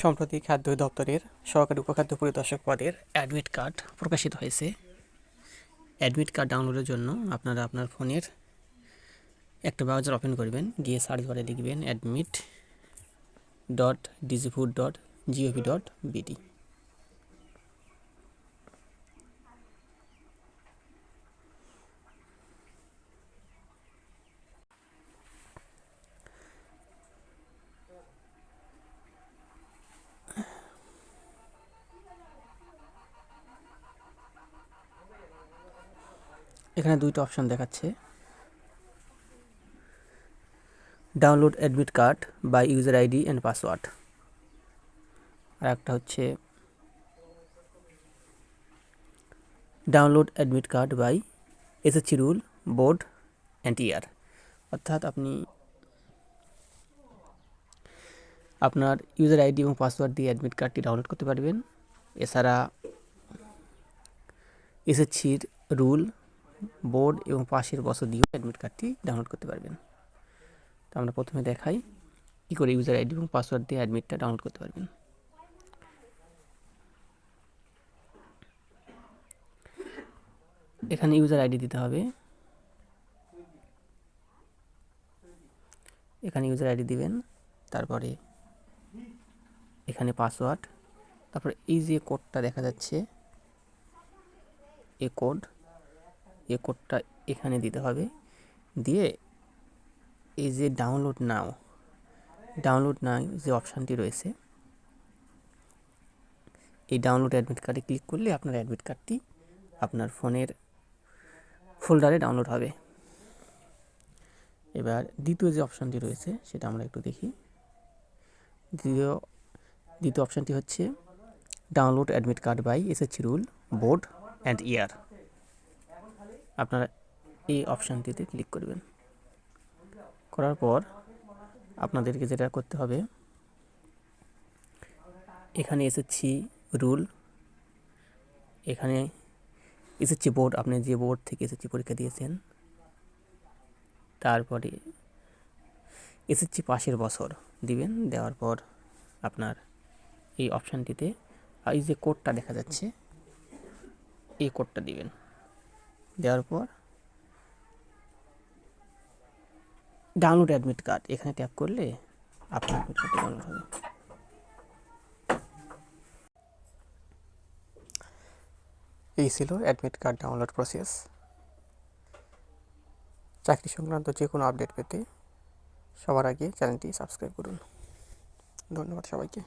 সম্প্রতি খাদ্য দপ্তরের সহকারী উপখাদ্য পরিদর্শক পদের অ্যাডমিট কার্ড প্রকাশিত হয়েছে। অ্যাডমিট কার্ড ডাউনলোডের জন্য আপনারা আপনার ফোনের একটা ব্রাউজার ওপেন করবেন, গিয়ে সার্চ বারে লিখবেন admit dot dgfood dot gov dot BD এখানে দুইটা অপশন দেখাচ্ছে। Download admit card by user ID and password আর একটা হচ্ছে download admit card by SSC roll board and year অর্থাৎ আপনি আপনার ইউজার আইডি এবং পাসওয়ার্ড দিয়ে অ্যাডমিট কার্ডটি ডাউনলোড করতে পারবেন। এছাড়া এসএসসির রুল বোর্ড এবং পাশের বছর দিয়েও অ্যাডমিট কার্ডটি ডাউনলোড করতে পারবেন। তো আমরা প্রথমে দেখাই কী করে ইউজার আইডি এবং পাসওয়ার্ড দিয়ে অ্যাডমিটটা ডাউনলোড করতে পারবেন। এখানে ইউজার আইডি দিতে হবে। এখানে ইউজার আইডি দিবেন, তারপরে এখানে পাসওয়ার্ড তারপরে এই যে কোডটা দেখা যাচ্ছে এ কোড এ কোডটা এখানে দিতে হবে। দিয়ে এই যে ডাউনলোড নাও ডাউনলোড নাও যে অপশানটি রয়েছে, এই ডাউনলোড অ্যাডমিট কার্ডে ক্লিক করলে আপনার অ্যাডমিট কার্ডটি আপনার ফোনের ফোল্ডারে ডাউনলোড হবে। এবার দ্বিতীয় যে অপশানটি রয়েছে সেটা আমরা একটু দেখি। দ্বিতীয় দ্বিতীয় অপশানটি হচ্ছে download admit card by SSC roll board and year আপনারা এই অপশানটিতে ক্লিক করবেন। করার পর আপনাদেরকে যেটা করতে হবে, এখানে এসেছি রুল, এখানে এসেছি বোর্ড, আপনি যে বোর্ড থেকে এসেছি পরীক্ষা দিয়েছেন, তারপরে এসেছি পাশের বছর দিবেন, দেওয়ার পর আপনার এই অপশানটিতে এই যে কোডটা দেখা যাচ্ছে, এই কোডটা দিবেন। দেওয়ার পর ডাউনলোড অ্যাডমিট কার্ড এখানে ট্যাপ করলে আপনার ডাউনলোড হবে। এই ছিল অ্যাডমিট কার্ড ডাউনলোড প্রসেস চাকরি সংক্রান্ত যে কোনো আপডেট পেতে সবার আগে চ্যানেলটি সাবস্ক্রাইব করুন। ধন্যবাদ সবাইকে।